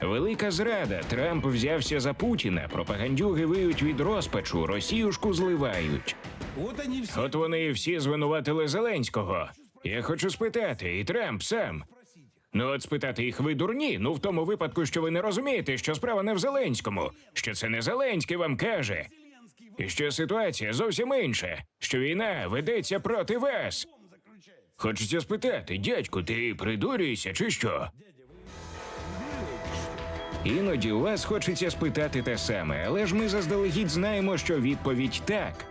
Велика зрада. Трамп взявся за Путіна. Пропагандюги виють від розпачу, Росіюшку зливають. От вони всі звинуватили Зеленського. Я хочу спитати, і Трамп сам. Ну, от спитати їх ви дурні. Ну в тому випадку, що ви не розумієте, що справа не в Зеленському, що це не Зеленський вам каже. І що ситуація зовсім інша, що війна ведеться проти вас. Хочеться спитати, дядьку, ти придурюєшся чи що? Іноді у вас хочеться спитати те саме, але ж ми заздалегідь знаємо, що відповідь так.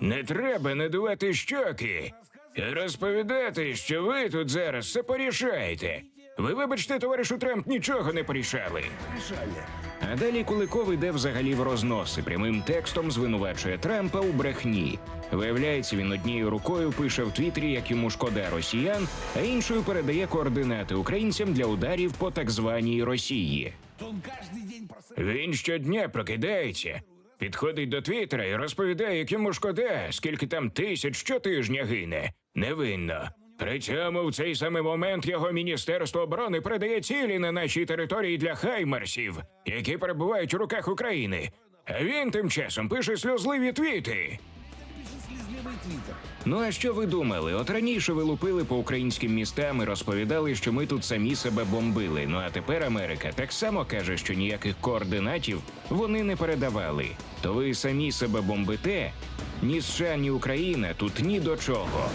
Не. Треба надувати щоки розповідати, що ви тут зараз все порішаєте. Ви, вибачте, товаришу Трамп, нічого не порішали. А далі Куликов іде взагалі в рознос і прямим текстом звинувачує Трампа у брехні. Виявляється, він однією рукою пише в Твіттері, як йому шкода росіян, а іншою передає координати українцям для ударів по так званій Росії. Він щодня прокидається, підходить до Твіттера і розповідає, як йому шкода, скільки там тисяч щотижня гине. Невинно. При цьому в цей самий момент його міністерство оборони передає цілі на нашій території для хаймерсів, які перебувають у руках України. А він тим часом пише сльозливі твіти. Ну а що ви думали? От раніше ви лупили по українським містам і розповідали, що ми тут самі себе бомбили. Ну а тепер Америка так само каже, що ніяких координатів вони не передавали. То ви самі себе бомбите? Ні США, ні Україна тут ні до чого.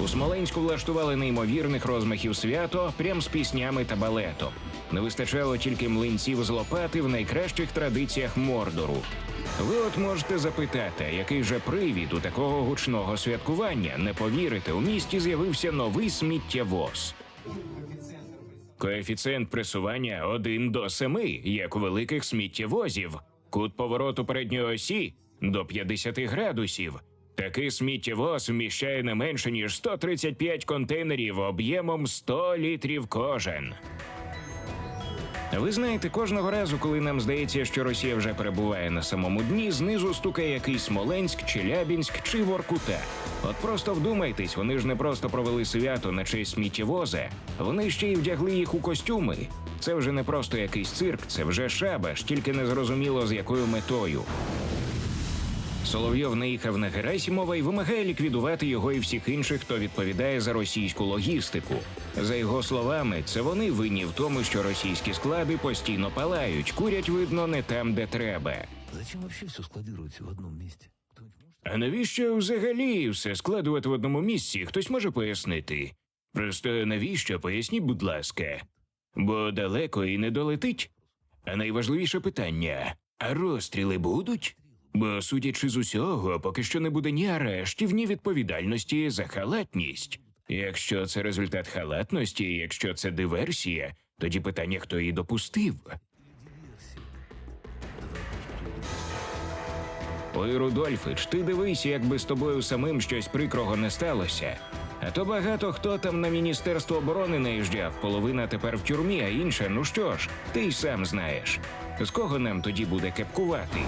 У Смоленську влаштували неймовірних розмахів свято прям з піснями та балетом. Не вистачало тільки млинців з лопати в найкращих традиціях Мордору. Ви от можете запитати, який же привід у такого гучного святкування? Не повірите, у місті з'явився новий сміттєвоз. Коефіцієнт пресування 1 до 7, як у великих сміттєвозів. Кут повороту передньої осі до 50 градусів. Такий сміттєвоз вміщає не менше ніж 135 контейнерів об'ємом 100 літрів кожен. Ви знаєте, кожного разу, коли нам здається, що Росія вже перебуває на самому дні, знизу стукає якийсь Смоленськ, Челябінськ чи Воркута. От просто вдумайтесь, вони ж не просто провели свято на честь сміттєвоза, вони ще й вдягли їх у костюми. Це вже не просто якийсь цирк, це вже шабаш, тільки не зрозуміло з якою метою. Соловйов наїхав на Герасімова і вимагає ліквідувати його і всіх інших, хто відповідає за російську логістику. За його словами, це вони винні в тому, що російські склади постійно палають, курять видно не там, де треба. Зачем вообще все складируете в одном месте? А навіщо взагалі все складувати в одному місці? Хтось може пояснити? Просто навіщо поясніть, будь ласка. Бо далеко і не долетить. А найважливіше питання: а розстріли будуть? Бо, судячи з усього, поки що не буде ні арештів, ні відповідальності за халатність. Якщо це результат халатності, якщо це диверсія, тоді питання, хто її допустив. Ой, Рудольфич, ти дивись, якби з тобою самим щось прикрого не сталося. А то багато хто там на Міністерство оборони наїжджав, половина тепер в тюрмі, а інша, ну що ж, ти й сам знаєш. З кого нам тоді буде кепкувати?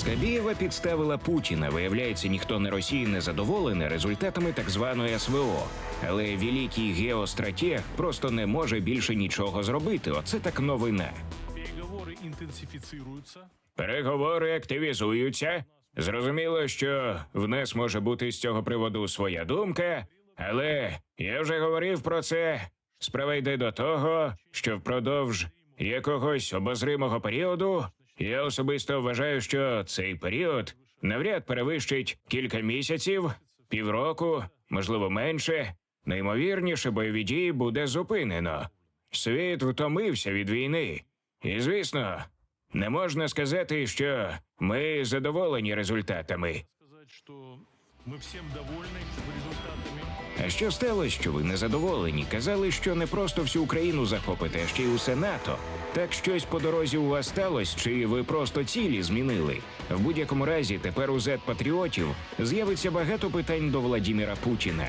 Скабієва підставила Путіна. Виявляється, ніхто на Росії не задоволений результатами так званої СВО. Але великий геостратег просто не може більше нічого зробити. Оце так новина. Переговоры интенсифицируются. Переговори активізуються. Зрозуміло, що в нас може бути з цього приводу своя думка, але я вже говорив про це. Справа йде до того, що впродовж якогось обозримого періоду я особисто вважаю, що цей період навряд перевищить кілька місяців, півроку, можливо, менше. Наймовірніше бойові дії буде зупинено. Світ втомився від війни. І звісно, не можна сказати, що ми задоволені результатами. Сказать, всім довольні результатами. А що сталося, що ви не задоволені? Казали, що не просто всю Україну захопите, а ще й усе НАТО. Так щось по дорозі у вас сталося, чи ви просто цілі змінили? В будь-якому разі, тепер у Z-патріотів з'явиться багато питань до Владіміра Путіна.